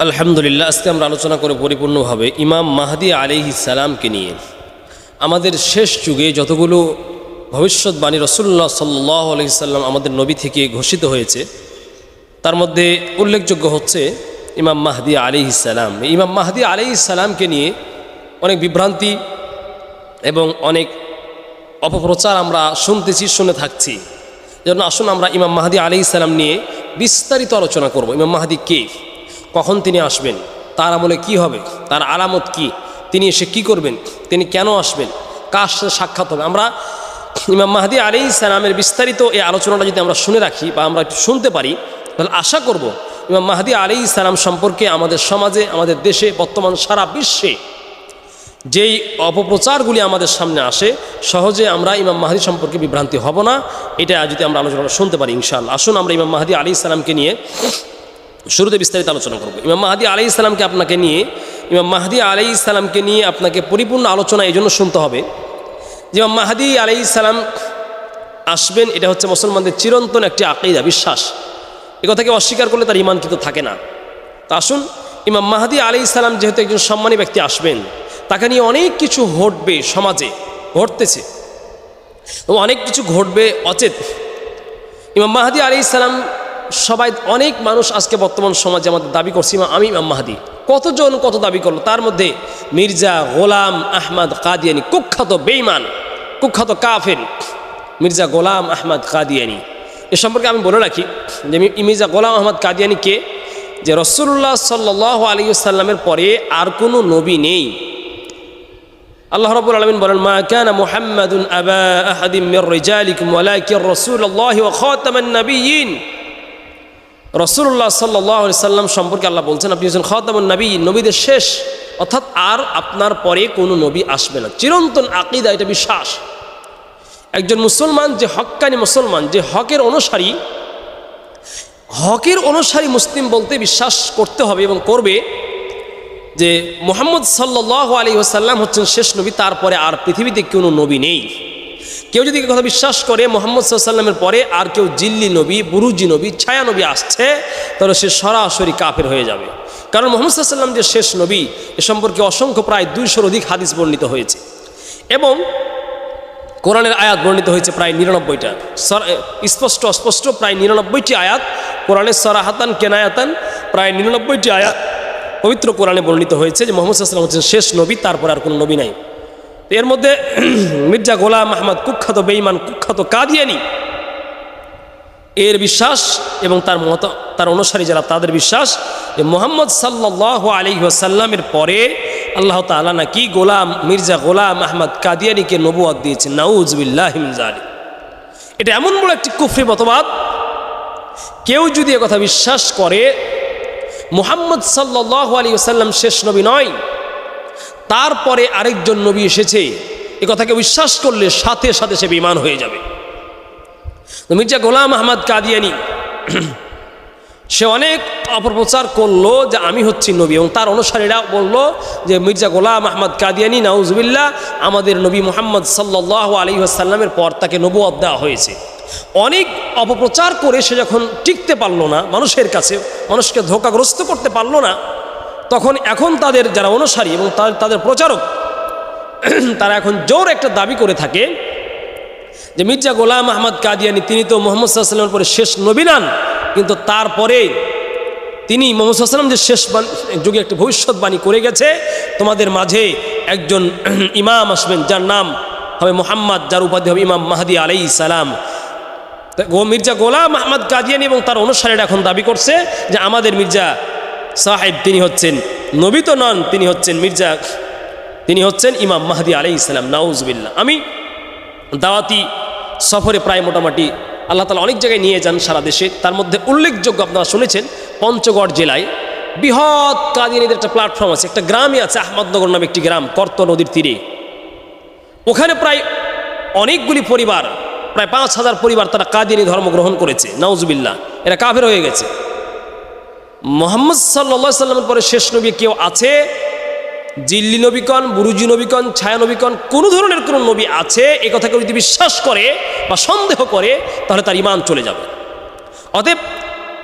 আলহামদুলিল্লাহ, আজকে আমরা আলোচনা করে পরিপূর্ণভাবে ইমাম মাহাদি আলিহি সালামকে নিয়ে। আমাদের শেষ যুগে যতগুলো ভবিষ্যৎবাণী রসুল্লাহ সাল্লাহ আলহিসাল্লাম আমাদের নবী থেকে ঘোষিত হয়েছে, তার মধ্যে উল্লেখযোগ্য হচ্ছে ইমাম মাহদি আলিহি সালাম। ইমাম মাহদি আলিহি সালামকে নিয়ে অনেক বিভ্রান্তি এবং অনেক অপপ্রচার আমরা শুনতেছি, শুনে থাকছি। যেন আসুন আমরা ইমাম মাহাদি আলি সালাম নিয়ে বিস্তারিত আলোচনা করব। ইমাম মাহাদি কে? কখন তিনি আসবেন? তার আমলে কি হবে? তার আলামত কি? তিনি এসে কি করবেন? তিনি কেন আসবেন? কার সাথে সাক্ষাৎ হবে? আমরা ইমাম মাহাদি আলি সালামের বিস্তারিত এই আলোচনাটা যদি আমরা শুনে রাখি বা আমরা একটু শুনতে পারি, তাহলে আশা করব ইমাম মাহাদি আলি সালাম সম্পর্কে আমাদের সমাজে, আমাদের দেশে, বর্তমান সারা বিশ্বে যেই অপপ্রচারগুলি আমাদের সামনে আসে, সহজে আমরা ইমাম মাহাদি সম্পর্কে বিভ্রান্তি হব না। এটা যদি আমরা আলোচনা শুনতে পারি ইনশাআল্লাহ। আসুন আমরা ইমাম মাহাদি আলী ইসলামকে নিয়ে শুরুতে বিস্তারিত আলোচনা করব। ইমাম মাহাদি আলী ইসলামকে আপনাকে নিয়ে, ইমাম মাহাদি আলী ইসলামকে নিয়ে আপনাকে পরিপূর্ণ আলোচনা এই জন্য শুনতে হবে। যে ইমাম মাহাদি আলী ইসলাম আসবেন, এটা হচ্ছে মুসলমানদের চিরন্তন একটি আকিদা, বিশ্বাস। এ কথাকে অস্বীকার করলে তার ইমান কিন্তু থাকে না। তা আসুন, ইমাম মাহাদি আলী ইসলাম যেহেতু একজন সম্মানী ব্যক্তি আসবেন, তাকে নিয়ে অনেক কিছু ঘটবে সমাজে, ঘটতেছে। অনেক কিছু ঘটবে অচেত। ইমাম মাহাদি আলী ইসলাম সবাই অনেক মানুষ আজকে বর্তমান সমাজে আমাদের দাবি করছি আমি ইমাম মাহাদি। কতজন কত দাবি করল? তার মধ্যে মির্জা গোলাম আহমদ কাদিয়ানি, কুখ্যাত বেইমান কুখ্যাত কাফের, মির্জা গোলাম আহমদ কাদিয়ানি। এ সম্পর্কে আমি বলে রাখি যে মির্জা গোলাম আহমদ কাদিয়ানি কে? যে রসুল্লাহ সাল্লাহ আলী সাল্লামের পরে আর কোনো নবী নেই। আল্লাহ রাব্বুল আলামিন বলেন, মা কানা মুহাম্মাদুন আবা আহাদিম মির রিজালিকুম ওয়ালাকিন রাসূলুল্লাহি ওয়া খাতামান নাবিয়্যিন। রাসূলুল্লাহ সাল্লাল্লাহু আলাইহি সাল্লাম সম্পর্কে আল্লাহ বলছেন, আপনি হচ্ছেন খাতামুন নবী নবীদের শেষ। অর্থাৎ আর আপনার পরে কোনো নবী আসবে না। চিরন্তন আকীদা, এটা বিশ্বাস। একজন মুসলমান যে হক্কানি মুসলমান, যে হকের অনুসারী হকের অনুসারী মুসলিম বলতে বিশ্বাস করতে হবে এবং করবে যে মোহাম্মদ সাল্লাহ আলী ওসাল্লাম হচ্ছেন শেষ নবী, তারপরে আর পৃথিবীতে কোনো নবী নেই। কেউ যদি কথা বিশ্বাস করে মোহাম্মদ সাল্লামের পরে আর কেউ জিল্লি নবী, বুরুজি নবী, ছায়া নবী আসছে, তাহলে সে সরাসরি কাফের হয়ে যাবে। কারণ মোহাম্মদ সাল্লাম যে শেষ নবী, এ সম্পর্কে অসংখ্য প্রায় দুইশোর অধিক হাদিস বর্ণিত হয়েছে। এবং কোরআনের আয়াত বর্ণিত হয়েছে প্রায় নিরানব্বইটা। স্পষ্ট, অস্পষ্ট প্রায় নিরানব্বইটি আয়াত কোরআনের সরাহাতান, কেনায়াতান, প্রায় নিরানব্বইটি আয়াত পবিত্র কোরআনে বর্ণিত হয়েছে যে মোহাম্মদ সাল্লাম হচ্ছেন শেষ নবী, তারপর আর কোনো নবী নাই। এর মধ্যে মির্জা গোলাম আহমদ কুখ্যাত বেইমান কুখ্যাত কাদিয়ানি, এর বিশ্বাস এবং তার মত, তার অনুসারী যারা, তাদের বিশ্বাস যে মোহাম্মদ সাল্লাহ আলী সাল্লামের পরে আল্লাহ তালা নাকি গোলাম, মির্জা গোলাম আহমদ কাদিয়ানিকে নবুয়াদ দিয়েছেন নাউজবিল্লাহিমজালি এটা এমন বড় একটি কুফরি মতবাদ। কেউ যদি কথা বিশ্বাস করে, মোহাম্মদ সাল্লাহ আলী সাল্লাম শেষ নবী নয় তারপরে আরেকজন নবী এসেছে। এ কথাকে বিশ্বাস করলে সাথে সাথে সে বিমান হয়ে যাবে। মির্জা গোলাম আহমদ কাদিয়ানি সে অনেক অপপ্রচার করল যে আমি হচ্ছি নবী এবং তার অনুসারীরা বলল যে, মির্জা গোলাম আহমদ কাদিয়ানি নাউজবিল্লা আমাদের নবী মোহাম্মদ সাল্লাহ আলী আসাল্লামের পর তাকে নবুয়াদ দেওয়া হয়েছে। অনেক অপপ্রচার করে সে যখন টিকতে পারল না মানুষের কাছে, মানুষকে ধোকাগ্রস্ত করতে পারল না তখন এখন তাদের যারা অনুসারী এবং তাদের প্রচারক, তারা এখন জোর একটা দাবি করে থাকে যে মির্জা গোলাম আহমদ কাদিয়ানি, তিনি তো মোহাম্মদ সাল্লামের পরে শেষ নবী নান কিন্তু তারপরে তিনি মোহাম্মদ সাল্লাম যে শেষ যুগে একটি ভবিষ্যৎবাণী করে গেছে, তোমাদের মাঝে একজন ইমাম আসবেন, যার নাম হবে মোহাম্মদ, যার উপাধি হবে ইমাম মাহাদি আলাই সালাম। মির্জা গোলাম আহমদ কাদিয়ানি এবং তার অনুসারীরা এখন দাবি করছে যে আমাদের মির্জা সাহেব তিনি হচ্ছেন নবী তো নন, তিনি হচ্ছেন মির্জা, তিনি হচ্ছেন ইমাম মাহাদি আলাই ইসলাম নাউজবিল্লা আমি দাওয়াতি সফরে প্রায় মোটামুটি আল্লাহ তালা অনেক জায়গায় নিয়ে যান সারা দেশে। তার মধ্যে উল্লেখযোগ্য আপনারা শুনেছেন, পঞ্চগড় জেলায় বৃহৎ কাদিয়ানিদের একটা প্ল্যাটফর্ম আছে, একটা গ্রামই আছে, আহমদনগর নামে একটি গ্রাম, কর্ত নদীর তীরে। ওখানে প্রায় অনেকগুলি পরিবার, প্রায় পাঁচ হাজার পরিবার তারা কাদিয়ানি ধর্ম গ্রহণ করেছে নাউজুবিল্লা এরা কাফের হয়ে গেছে। মোহাম্মদ সাল্লা সাল্লামের পরে শেষ নবী কেউ আছে? জিল্লি নবীকন বুরুজি নবীকন ছায়া নবীকন কোনো ধরনের কোনো নবী আছে? এ কথা কেউ যদি বিশ্বাস করে বা সন্দেহ করে, তাহলে তার ইমান চলে যাবে। অতএব,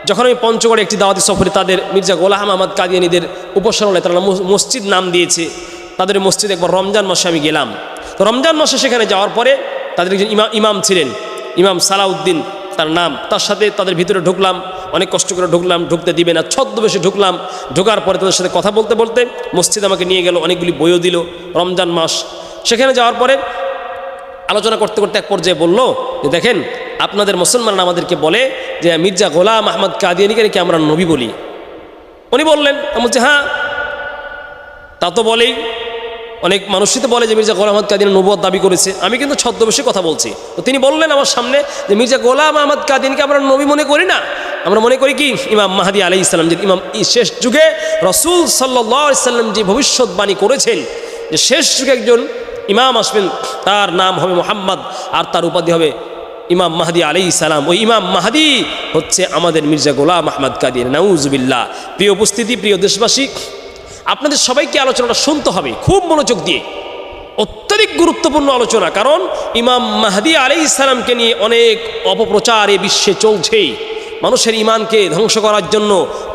যখন আমি পঞ্চগড়ে একটি দাওয়াতি সফরে তাদের মির্জা গোলাম আহমদ কাদিয়ানিদের উপাসনালয় তারা মসজিদ নাম দিয়েছে, তাদের মসজিদ একবার রমজান মাসে আমি গেলাম। তো রমজান মাসে সেখানে যাওয়ার পরে তাদের একজন ইমাম ইমাম ছিলেন, ইমাম সালাউদ্দিন তার নাম। তার সাথে তাদের ভিতরে ঢুকলাম অনেক কষ্ট করে ঢুকলাম, ঢুকতে দিবে না, ছদ্মবেশে ঢুকলাম, ঢোকার পরে তাদের সাথে কথা বলতে বলতে মসজিদ আমাকে নিয়ে গেল, অনেকগুলি বইও দিল, রমজান মাস। সেখানে যাওয়ার পরে আলোচনা করতে করতে এক পর্যায়ে বলল যে, দেখেন, আপনাদের মুসলমান আমাদেরকে বলে যে, মির্জা গোলাম আহমদ কাদিয়ানিকে নাকি আমরা নবী বলি। উনি বললেন, আমি বলছি হ্যাঁ তা তো বলেই। অনেক মানুষই তো বলে যে, মির্জা গোলাম আহমদ কাদিন নবুয় দাবি করেছে। আমি কিন্তু ছদ্মবেশে কথা বলছি। তো তিনি বললেন আমার সামনে যে, মির্জা গোলাম আহমদ কাদিনকে আমরা নবী মনে করি না। আমরা মনে করি কি? ইমাম মাহাদি আলাই ইসলাম যে ইমাম শেষ যুগে রসুল সাল্লাহ যে ভবিষ্যৎবাণী করেছেন, যে শেষ যুগে একজন ইমাম আসবেন, তার নাম হবে মোহাম্মদ আর তার উপাধি হবে ইমাম মাহাদি আলী সালাম। ওই ইমাম মাহাদি হচ্ছে আমাদের মির্জা গোলাম আহমদ কাদির। নাউজবিল্লা প্রিয় উপস্থিতি, প্রিয় দেশবাসী, আপনাদের সবাইকে আলোচনাটা শুনতে হবে, খুব মনোযোগ দিয়ে। অত্যধিক গুরুত্বপূর্ণ আলোচনা, কারণ ইমাম মাহাদি আলী ইসলামকে নিয়ে অনেক অপপ্রচার এ বিশ্বে চলছেই। মানুষের ইমানকে ধ্বংস করার জন্য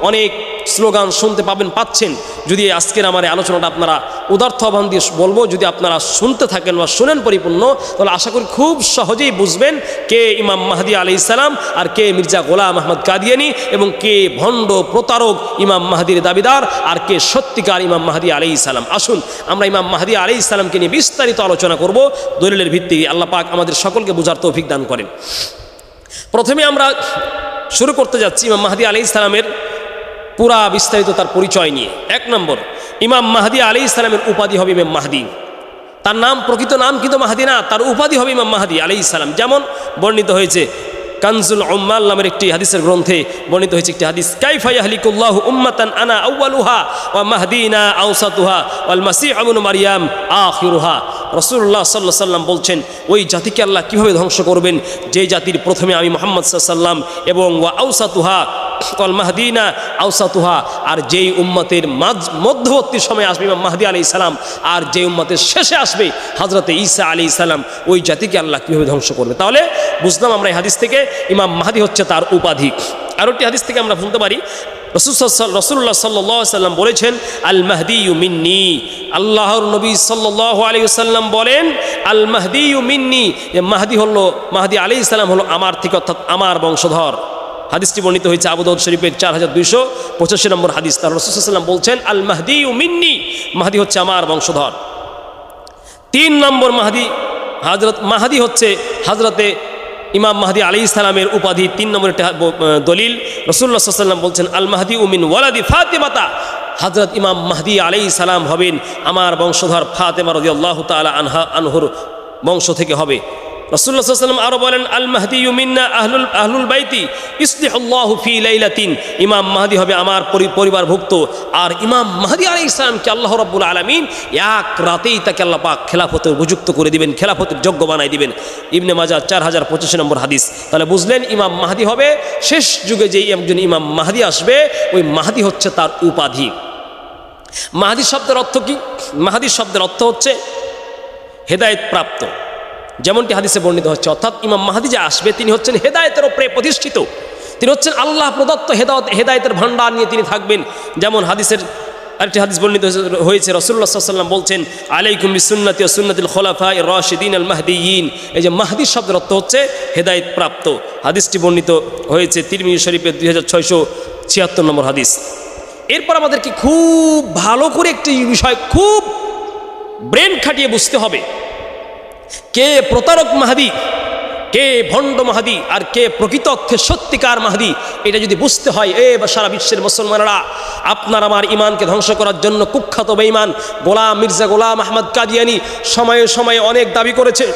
অনেক স্লোগান শুনতে পাবেন, পাচ্ছেন। যদি আজকের আমার আলোচনাটা আপনারা উদার্থ আহ্বান দিয়ে বলব, যদি আপনারা শুনতে থাকেন বা শুনেন পরিপূর্ণ, তাহলে আশা করি খুব সহজেই বুঝবেন কে ইমাম মাহাদি আলি ইসালাম আর কে মির্জা গোলাম আহমদ কাদিয়ানি এবং কে ভণ্ড প্রতারক ইমাম মাহাদির দাবিদার আর কে সত্যিকার ইমাম মাহাদি আলি ইসালাম আসুন, আমরা ইমাম মাহাদি আলি ইসলামকে নিয়ে বিস্তারিত আলোচনা করব। দলিলের ভিত্তিতে আল্লাহ পাক আমাদের সকলকে বোঝার তৌফিক দান করেন। প্রথমে আমরা শুরু করতে যাচ্ছি ইমাম মাহাদি আলি ইসলামের পুরা বিস্তারিত তার পরিচয় নিয়ে। এক নম্বর, ইমাম মাহাদি আলি ইসলামের উপাধি হবে ইমাম মাহাদি। তার নাম প্রকৃত নাম কিন্তু মাহাদি না, তার উপাধি হবে ইমাম মাহাদি আলি ইসলাম যেমন বর্ণিত হয়েছে কানজুল উম্মাল নামের একটি হাদিসের গ্রন্থে বর্ণিত হয়েছে একটি হাদিস, কাইফা ইয়াহলিকুল্লাহু উম্মাতান আনা আউয়ালুহা ওয়া মাহদিনা আওসাতুহা ওয়াল মাসিহ ইবনু মারিয়াম আখিরুহা। রাসূলুল্লাহ সাল্লাল্লাহু আলাইহি সাল্লাম বলছেন, ওই জাতিকে আল্লাহ কীভাবে ধ্বংস করবেন? যে জাতির প্রথমে আমি মোহাম্মদ সাল্লাম এবং ওয়া আউসাতুহা কল মাহদিনা আউসাতুহা আর যেই উম্মতের মধ্যবর্তী সময় আসবে ইমাম মাহদি আলি সালাম, আর যে উম্মতের শেষে আসবে হজরতে ঈসা আলী সালাম, ওই জাতিকে আল্লাহ কীভাবে ধ্বংস করবে? তাহলে বুঝলাম আমরা এই হাদিস থেকে ইমাম মাহাদি হচ্ছে তার উপাধি। আর একটি হাদিস থেকে আমরা শুনতে পারি, রসুল রসুল্লাহ সাল্লাহ সাল্লাম বলেছেন, আল মাহদি মিন্নি। আল্লাহর নবী সাল্লাহ আলী সাল্লাম বলেন, আল মাহদি মিন্নি। মাহদি হলো, মাহদি আলী ইসলাম হলো আমার থেকে অর্থাৎ আমার বংশধর। হাদিসটি বর্ণিত হয়েছে আবুদাউদ শরীফের চার হাজার দুইশো পঁচাশি নম্বর হাদিস। তার রসুলাম বলছেন, আল মাহদি মিন্নি। মাহাদি হচ্ছে আমার বংশধর। তিন নম্বর মাহাদি, হাজরত, মাহাদি হচ্ছে হাজরতে ইমাম মাহাদি আলী ইসলামের উপাধি। তিন নম্বর দলিল রসুল্লাহ সাল্লাম বলছেন, আল মাহাদি উমিন ওয়ালাদি ফাতেমাতা। হজরত ইমাম মাহদি আলী সালাম হবেন আমার বংশধর ফাতেমা রদি আল্লাহ তালা আনহা, আনহুর বংশ থেকে হবে। রসুল্লাহ সাল্লাম আরও বলেন আল মাহদি ইউমিন্না আহলুল আহলুল বাইতি ইসলিহল্লাহ ফি লাইলাতিন। ইমাম মাহদি হবে আমার পরি- পরিবারভুক্ত। আর ইমাম মাহদি আলী ইসলামকে আল্লাহ রব্বুল আলমিন এক রাতেই তাকে আল্লাহ পাক খেলাফতের উপযুক্ত করে দিবেন, খেলাফতের যোগ্য বানাই দিবেন। ইবনে মাজা চার হাজার পঁচিশে নম্বর হাদিস। তাহলে বুঝলেন, ইমাম মাহাদি হবে শেষ যুগে যেই একজন ইমাম মাহাদি আসবে, ওই মাহাদি হচ্ছে তার উপাধি। মাহাদি শব্দের অর্থ কি? মাহাদি শব্দের অর্থ হচ্ছে হেদায়েত প্রাপ্ত। যেমনটি হাদিসে বর্ণিত হচ্ছে, অর্থাৎ ইমাম মাহাদি যে আসবে, তিনি হচ্ছেন হেদায়তের ওপরে প্রতিষ্ঠিত। তিনি হচ্ছেন আল্লাহ প্রদত্ত হেদায়ত হেদায়েতের ভাণ্ডার নিয়ে তিনি থাকবেন। যেমন হাদিসের আরেকটি হাদিস বর্ণিত হয়েছে- রসুল্লাহ সাল্লাম বলছেন, আলাইকুম সুন্নতি ও সুন্নতুল খোলাফা রশিদিন আল মাহদিয়িন এই যে মাহদি শব্দের অর্থ হচ্ছে হেদায়েত প্রাপ্ত। হাদিসটি বর্ণিত হয়েছে তিরমিজি শরীফের দুই হাজার ছয়শো ছিয়াত্তর নম্বর হাদিস। এরপর আমাদেরকে খুব ভালো করে একটি বিষয়, খুব ব্রেন খাটিয়ে বুঝতে হবে। কে প্রতারক মাহাদি, কে ভণ্ড মাহাদি, আর কে প্রকৃত অর্থে সত্যিকার মাহাদি, এটা যদি বুঝতে হয়, এ বা সারা বিশ্বের মুসলমানেরা, আপনার আমার ইমানকে ধ্বংস করার জন্য কুখ্যাত বেঈমান গোলাম মির্জা গোলাম আহমদ কাদিয়ানি সময়ে সময়ে অনেক দাবি করেছে।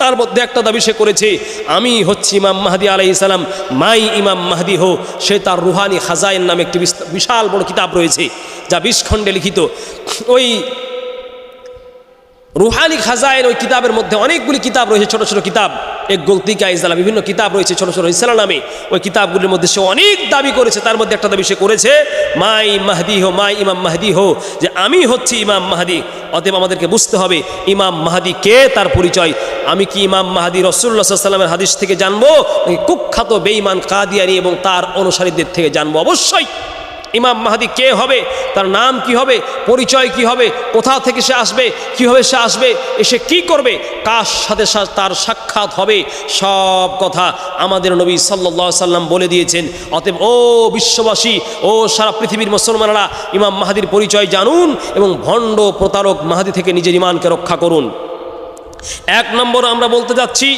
তার মধ্যে একটা দাবি সে করেছে, আমি হচ্ছি ইমাম মাহাদি আলাই সালাম, মাই ইমাম মাহাদি হো, সে তার রুহানি খাজাইন নামে একটি বিশাল বড় কিতাব রয়েছে, যা বিশ খণ্ডে লিখিত। ওই রুহানি খাজাইন ওই কিতাবের মধ্যে অনেকগুলি কিতাব রয়েছে, ছোট ছোট কিতাব। এক গলতিকা ইসলাম বিভিন্ন কিতাব রয়েছে, ছোট ছোট ইসলাম নামে। ওই কিতাবগুলির মধ্যে সে অনেক দাবি করেছে, তার মধ্যে একটা দাবি সে করেছে, মাই মাহদি হো, মাই ইমাম মাহদি হো। যে আমি হচ্ছি ইমাম মাহাদি। অতএব আমাদেরকে বুঝতে হবে, ইমাম মাহাদি কে তার পরিচয়? আমি কি ইমাম মাহাদি রসুল্লাহ সাল্লামের হাদিস থেকে জানব? কুখ্যাত, বেঈমান, কাদিয়ানি এবং তার অনুসারীদের থেকে জানব? অবশ্যই। ইমাম মাহাদি কে হবে, তার নাম কি হবে, পরিচয় কি হবে, কোথা থেকে সে আসবে, কীভাবে সে আসবে এসে কি করবে, কার সাথে তার সাক্ষাৎ হবে, সব কথা আমাদের নবী সাল্লাহ সাল্লাম বলে দিয়েছেন। অতএব ও বিশ্ববাসী, ও সারা পৃথিবীর মুসলমানরা ইমাম মাহাদির পরিচয় জানুন এবং ভণ্ড প্রতারক মাহাদি থেকে নিজের ইমানকে রক্ষা করুন। এক নম্বর আমরা বলতে যাচ্ছি,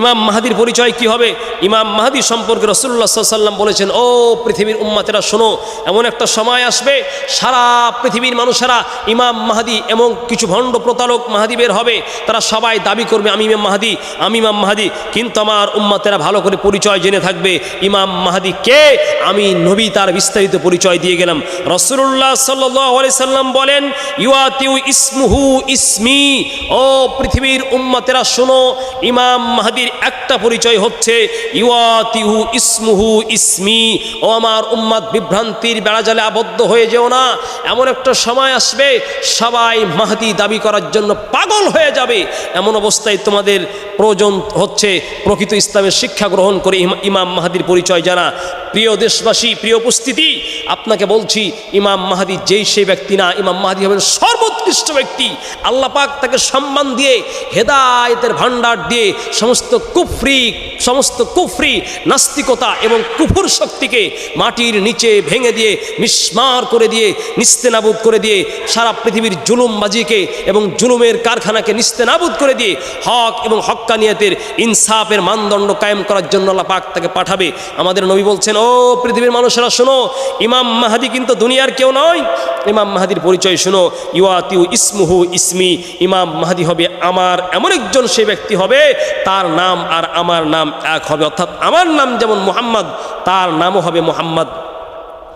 ইমাম মাহাদির পরিচয় কি হবে? ইমাম মাহাদি সম্পর্কে রসুল্লাহ সাল্লাম বলেছেন, ও পৃথিবীর উম্মাতেরা, শোনো, এমন একটা সময় আসবে, সারা পৃথিবীর মানুষেরা ইমাম মাহাদি এবং কিছু ভণ্ড প্রতারক মাহাদি বের হবে, তারা সবাই দাবি করবে, আমি ইমাম মাহাদি, আমি ইমাম মাহাদি। কিন্তু আমার উম্মাতেরা ভালো করে পরিচয় জেনে থাকবে, ইমাম মাহাদি কে? আমি নবী তার বিস্তারিত পরিচয় দিয়ে গেলাম। রসুল্লাহ সাল্লাহ সাল্লাম বলেন ইউয়াতিউ ইসমুহু ইসমি। ও পৃথিবীর উম্মতেরা শোনো, ইমাম মাহাদির একটা পরিচয় হচ্ছে ইউয়াতিহু ইসমুহু ইসমি। ও আমার উম্মাদ বিভ্রান্তির বেড়াজালে আবদ্ধ হয়ে যেও না, এমন একটা সময় আসবে, সবাই মাহাদি দাবি করার জন্য পাগল হয়ে যাবে। এমন অবস্থায় তোমাদের প্রয়োজন হচ্ছে প্রকৃত ইসলামের শিক্ষা গ্রহণ করে ইমা- ইমাম মাহাদির পরিচয় জানা। প্রিয় দেশবাসী, প্রিয় উপস্থিতি আপনাকে বলছি, ইমাম মাহাদি যেই সেই ব্যক্তি না, ইমাম মাহাদি হবেন সর্বোৎকৃষ্ট ব্যক্তি। আল্লাহ পাক তাকে সম্মান দিয়ে, হেদায়েতের ভাণ্ডার দিয়ে সমস্ত কুফরি সমস্ত কুফরি, নাস্তিকতা এবং কুফুর শক্তিকে মাটির নিচে ভেঙে দিয়ে, মিসমার করে দিয়ে, নিস্তেনাবুদ করে দিয়ে, সারা পৃথিবীর জুলুমবাজিকে এবং জুলুমের কারখানাকে নিস্তেনাবুদ করে দিয়ে, হক এবং হক্কানিয়াতের ইনসাফের মানদণ্ড কায়েম করার জন্য আল্লাহ পাক তাকে পাঠাবে। আমাদের নবী বলছেন, ও পৃথিবীর মানুষেরা, শোনো, ইমাম মাহাদি কিন্তু দুনিয়ার কেউ নয়। ইমাম মাহাদির পরিচয় শোনো। ইউয়াতিউ ইসমুহু ইসমি। ইমাম মাহাদি হবে আমার, এমন একজন সে ব্যক্তি হবে, তার নাম আর আমার নাম এক হবে। অর্থাৎ আমার নাম যেমন মোহাম্মদ, তার নামও হবে মোহাম্মদ।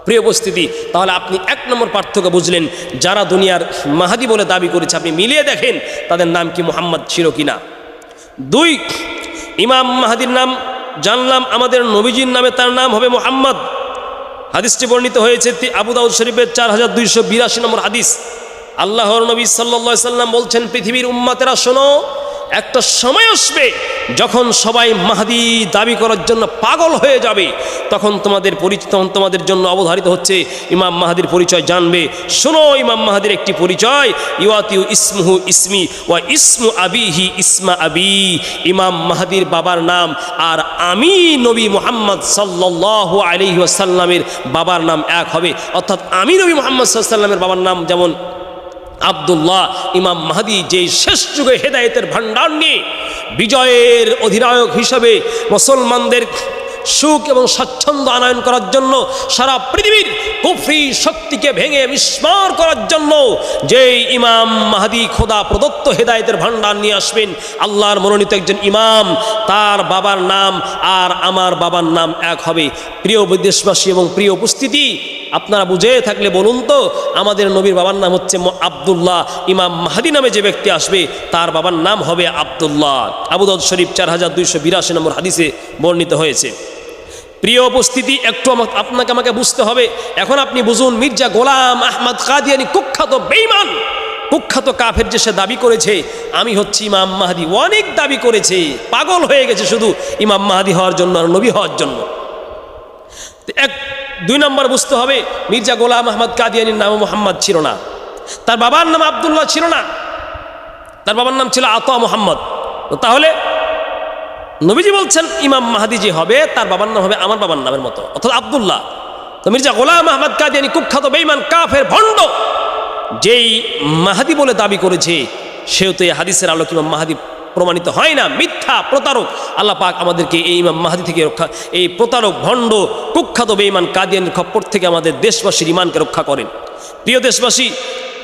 প্রিয় উপস্থিতি, তাহলে আপনি এক নম্বর পার্থক্য বুঝলেন। যারা দুনিয়ার মাহাদি বলে দাবি করেছে, আপনি মিলিয়ে দেখেন তাদের নাম কি মোহাম্মদ ছিল কিনা। দুই, ইমাম মাহাদির নাম জানলাম, আমাদের নবীজির নামে তার নাম হবে মোহাম্মদ। হাদিসটি বর্ণিত হয়েছে তি- আবু দাউদ শরীফের চার হাজার দুইশো বিরাশি নম্বর হাদিস। আল্লাহর নবী সাল্লা সাল্লাম বলছেন, পৃথিবীর উম্মাতেরা শোনো একটা সময় আসবে যখন সবাই মাহাদি দাবি করার জন্য পাগল হয়ে যাবে। তখন তোমাদের পরিচিত তখন তোমাদের জন্য অবধারিত হচ্ছে, ইমাম মাহাদির পরিচয় জানবে। শোনো, ইমাম মাহাদির একটি পরিচয় ইউয়াতিউ ইসমুহু ইসমি ওয়া ইসমু আবিহি ইসমা আবি। ইমাম মাহাদির বাবার নাম আর আমি নবী মোহাম্মদ সাল্লাহ আলহি আসাল্লামের বাবার নাম এক হবে। অর্থাৎ আমি নবী মোহাম্মদ সাল্লামের বাবার নাম যেমন আবদুল্লাহ ইমাম মাহাদি যে শেষ যুগে হেদায়েতের ভাণ্ডার নিয়ে বিজয়ের অধিনায়ক হিসাবে মুসলমানদের সুখ এবং স্বাচ্ছন্দ্য আনয়ন করার জন্য সারা পৃথিবীর কুফরি শক্তিকে ভেঙে বিস্মার করার জন্য যে ইমাম মাহাদি খোদা প্রদত্ত হেদায়েতের ভাণ্ডার নিয়ে আসবেন, আল্লাহর মনোনীত একজন ইমাম, তার বাবার নাম আর আমার বাবার নাম এক হবে। প্রিয় বিদেশবাসী এবং প্রিয় উপস্থিতি আপনারা বুঝে থাকলে বলুন তো, আমাদের নবীর বাবার নাম হচ্ছে আব্দুল্লাহ। ইমাম মাহাদি নামে যে ব্যক্তি আসবে, তার বাবার নাম হবে আব্দুল্লাহ। আবুদাউদ শরীফ চার হাজার দুইশো বিরাশি নম্বর হাদিসে বর্ণিত হয়েছে। প্রিয় উপস্থিতি, একটু আপনাকে আমাকে বুঝতে হবে। এখন আপনি বুঝুন, মির্জা গোলাম আহমদ কাদিয়ানি কুখ্যাত বেইমান কুখ্যাত কাফের যে সে দাবি করেছে, আমি হচ্ছি ইমাম মাহাদি। অনেক দাবি করেছে, পাগল হয়ে গেছে শুধু ইমাম মাহাদি হওয়ার জন্য আর নবী হওয়ার জন্য। এক দুই নম্বর বুঝতে হবে, মির্জা গোলাম আহমদ কাদিয়ানির নাম মোহাম্মদ ছিল না। তার বাবার নাম আবদুল্লাহ ছিল না। তার বাবার নাম ছিল আত মোহাম্মদ। তাহলে নবীজি বলছেন, ইমাম মাহাদি যে হবে, তার বাবার নাম হবে আমার বাবার নামের মতো, অর্থাৎ আবদুল্লাহ। তো মির্জা গোলাম আহমদ কাদিয়ানি কুখ্যাত বেইমান কাফের, ভণ্ড, যেই মাহাদি বলে দাবি করেছে, সেও তো এই হাদিসের আলোক ইমাম মাহাদি প্রমাণিত হয় না, মিথ্যা প্রতারক। আল্লাহ পাক আমাদেরকে এই ইমাম মাহাদি থেকে রক্ষা, এই প্রতারক ভণ্ড, কুখ্যাত বেইমান কাদিয়ানির খপ্পর থেকে আমাদের দেশবাসীর ইমানকে রক্ষা করেন। প্রিয় দেশবাসী,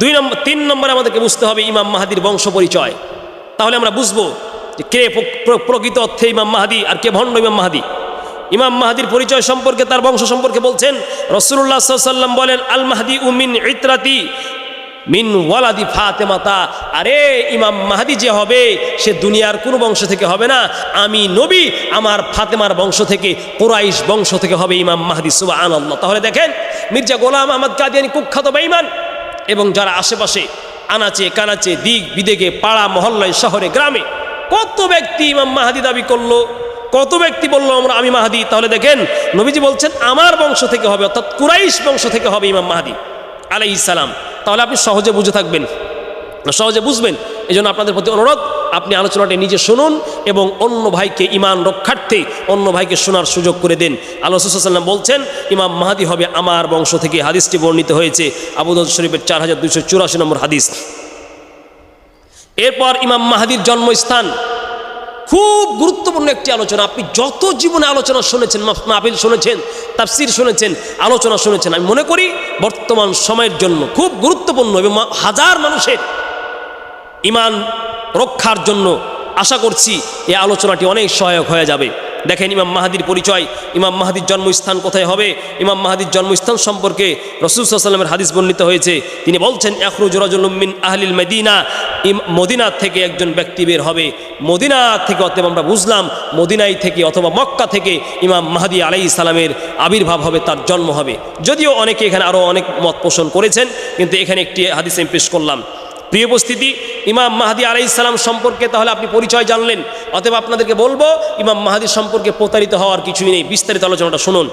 দুই নম্বর, তিন নম্বরে আমাদেরকে বুঝতে হবে ইমাম মাহাদির বংশ পরিচয়। তাহলে আমরা বুঝব যে কে প্র- প্র- প্রকৃত অর্থে ইমাম মাহাদি আর কে ভণ্ড ইমাম মাহাদি। ইমাম মাহাদির পরিচয় সম্পর্কে, তার বংশ সম্পর্কে বলছেন রসুল্লাহ সাল্লাম বলেন আল মাহাদি উমিন ইতরাতি মিন ওয়ালাদি ফাতেমাতা। আরে, ইমাম মাহাদি যে হবে, সে দুনিয়ার কোনো বংশ থেকে হবে না। আমি নবী, আমার ফাতেমার বংশ থেকে, কোরাইশ বংশ থেকে হবে ইমাম মাহাদি সুবাহ আল্লাহ তাহলে দেখেন, মির্জা গোলাম আহমদ কাদিয়ানি কুখ্যাত বেঈমান, এবং যারা আশেপাশে আনাচে, কানাচে, দিক বিদেগে পাড়া, মহল্লায়, শহরে, গ্রামে, কত ব্যক্তি ইমাম মাহাদি দাবি করল, কত ব্যক্তি বলল, আমরা, আমি মাহাদি। তাহলে দেখেন, নবীজি বলছেন, আমার বংশ থেকে হবে, অর্থাৎ কুরাইশ বংশ থেকে হবে ইমাম মাহাদি আলাই ইসালাম তাহলে আপনি সহজে বুঝে থাকবেন। সহজে বুঝবেন এই জন্য আপনাদের প্রতি অনুরোধ, আপনি আলোচনাটি নিজে শুনুন এবং অন্য ভাইকে ইমান রক্ষার্থে অন্য ভাইকে শোনার সুযোগ করে দেন। আল্লাহ সাল্লাম বলছেন, ইমাম মাহাদি হবে আমার বংশ থেকে হাদিসটি বর্ণিত হয়েছে। আবুদল শরীফের চার হাজার দুশো চুরাশি নম্বর হাদিস। এরপর ইমাম মাহাদির জন্মস্থান। খুব গুরুত্বপূর্ণ একটি আলোচনা। আপনি যত জীবনে আলোচনা শুনেছেন মাহ- মাহফিল শুনেছেন, তাফসির শুনেছেন, আলোচনা শুনেছেন, আমি মনে করি বর্তমান সময়ের জন্য খুব গুরুত্বপূর্ণ এবং হাজার মানুষের ইমান রক্ষার জন্য আশা করছি এই আলোচনাটি অনেক সহায়ক হয়ে যাবে। দেখেন ইমাম মাহাদির পরিচয়, ইমাম মাহাদির জন্মস্থান কোথায় হবে? ইমাম মাহাদির জন্মস্থান সম্পর্কে রসুল সাল্লামের হাদিস বর্ণিত হয়েছে। তিনি বলছেন এখরুজ রাজুলমিন আহলিল মেদিনা। মদিনা থেকে একজন ব্যক্তি বের হবে। মদিনা থেকে অতএব আমরা বুঝলাম, মদিনাই থেকে অথবা মক্কা থেকে ইমাম মাহাদি আলাই সালামের আবির্ভাব হবে, তার জন্ম হবে। যদিও অনেকে এখানে আরও অনেক মত পোষণ করেছেন, কিন্তু এখানে একটি হাদিস আমি পেশ করলাম। প্রিয় উপস্থিতি, ইমাম মাহাদি আলাই ইসলাম সম্পর্কে তাহলে আপনি পরিচয় জানলেন। অতএব আপনাদেরকে বলব, ইমাম মাহাদি সম্পর্কে প্রতারিত হওয়ার কিছুই নেই। বিস্তারিত আলোচনাটা শুনুন।